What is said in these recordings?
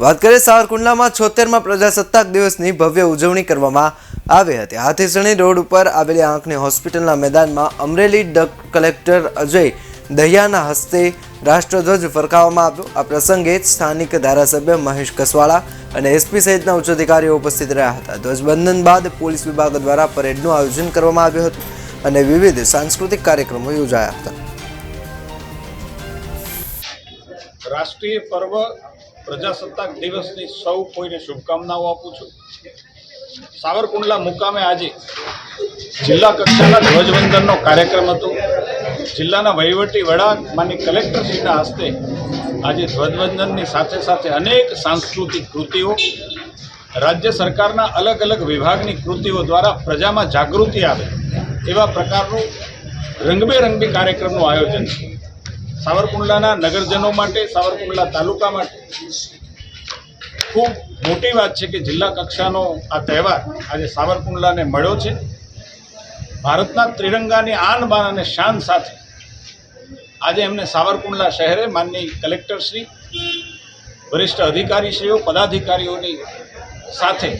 વાત કરીએ સાવરકુંડલામાં છોતેરમાં પ્રજાસત્તાક દિવસની ભવ્ય ઉજવણી કરવામાં આવી હતી. હાથીસણી રોડ ઉપર આવેલી આંખની હોસ્પિટલના મેદાનમાં અમરેલી ડક કલેક્ટર અજય દહિયાના હસ્તે રાષ્ટ્રધ્વજ ફરકાવવામાં આવ્યો. આ પ્રસંગે સ્થાનિક ધારાસભ્ય મહેશ કસવાળા અને એસપી સહિતના ઉચ્ચ અધિકારીઓ ઉપસ્થિત રહ્યા હતા. ધ્વજબંધન બાદ પોલીસ વિભાગ દ્વારા પરેડનું આયોજન કરવામાં આવ્યું હતું અને વિવિધ સાંસ્કૃતિક કાર્યક્રમો યોજાયા હતા. રાષ્ટ્રીય પર્વ પ્રજાસત્તાક દિવસની સૌ કોઈને શુભકામનાઓ આપું છું. સાવરકુંડલા મુકામે આજે જિલ્લા કક્ષાના ધ્વજવંદનનો કાર્યક્રમ હતો. જિલ્લાના વહીવટી વડા માની કલેક્ટરશ્રીના હસ્તે આજે ધ્વજવંદનની સાથે સાથે અનેક સાંસ્કૃતિક કૃતિઓ, રાજ્ય સરકારના અલગ અલગ વિભાગની કૃતિઓ દ્વારા પ્રજામાં જાગૃતિ આવે એવા પ્રકારનું રંગબેરંગી કાર્યક્રમનું આયોજન છે. સાવરકુંડલાના નગરજનો માટે, સાવરકુંડલા તાલુકા માટે ખૂબ મોટી વાત છે કે જિલ્લા કક્ષાનો આ તહેવાર આજે સાવરકુંડલાને મળ્યો છે. ભારતના ત્રિરંગાની આન બાન અને શાન સાથે આજે એમને સાવરકુંડલા શહેરે માનની કલેક્ટરશ્રી વરિષ્ઠ અધિકારીશ્રીઓ, પદાધિકારીઓની સાથે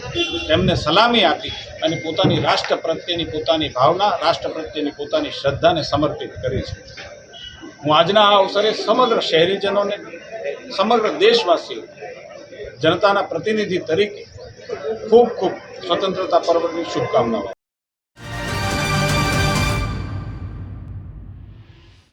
તેમને સલામી આપી અને પોતાની રાષ્ટ્ર પ્રત્યેની પોતાની ભાવના, રાષ્ટ્ર પ્રત્યેની પોતાની શ્રદ્ધાને સમર્પિત કરી છે. હું આજના આ અવસરે સમગ્ર શહેરીજનોને, સમગ્ર દેશવાસીઓ, જનતાના પ્રતિનિધિ તરીકે ખૂબ ખૂબ સ્વતંત્રતા પર્વની શુભકામનાઓ